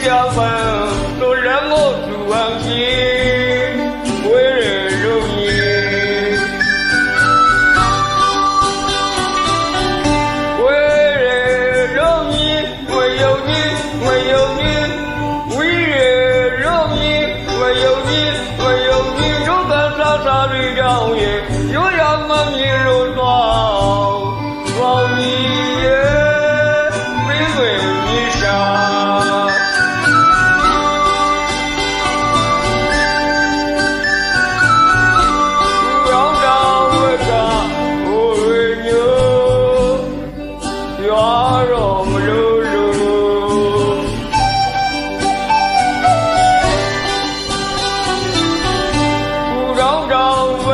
girlfriend.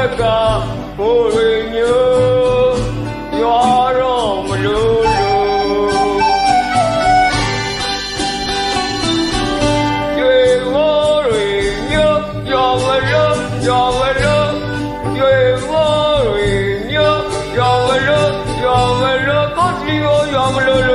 က်ကကိုယ်တွေမျိုးရွာတော့မလို့လို့ကျွေမိုးတွေမျိုးကြော်ဝရောကြော်ဝရောကျွေမိုးတွေမျိုးကြော်ဝရောကြော်ဝရောကိုယ်စီကိုရွာမလို့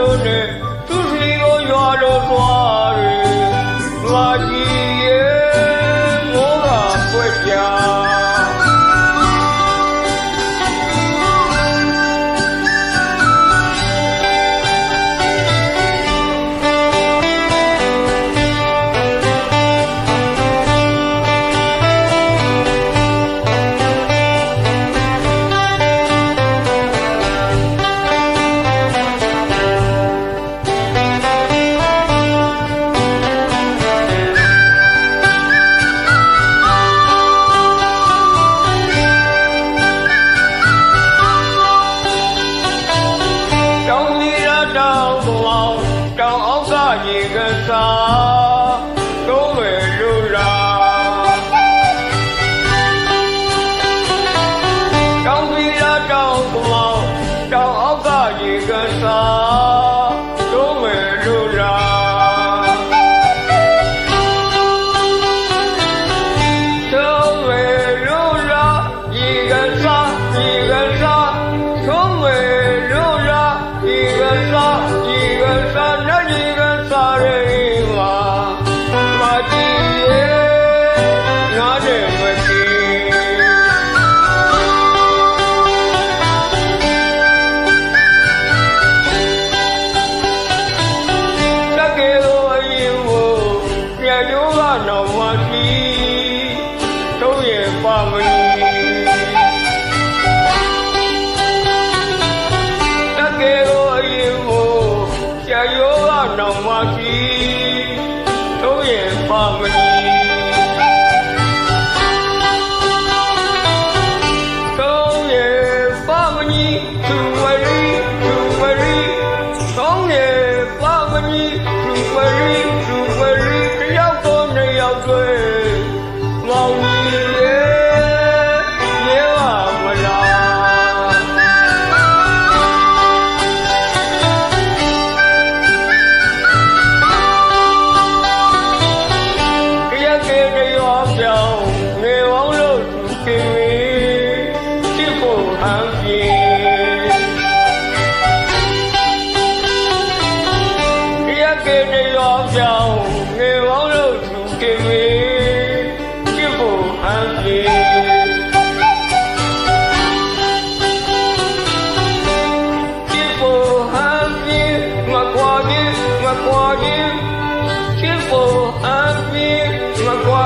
Lagoa, Lagoa,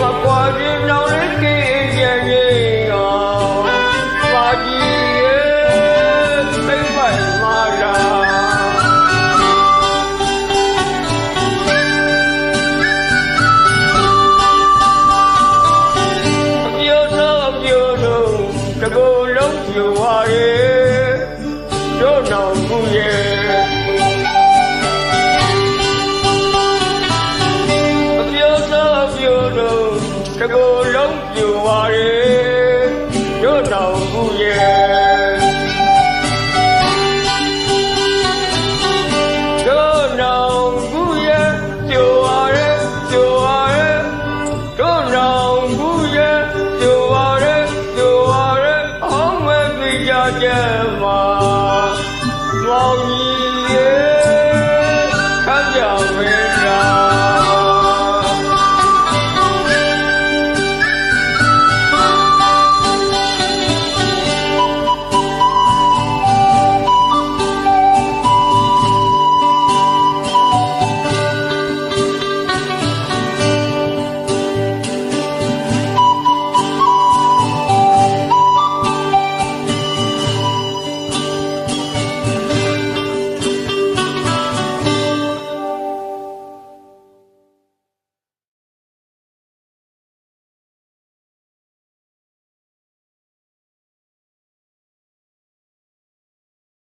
Lagoa, Lagoa, Đầu.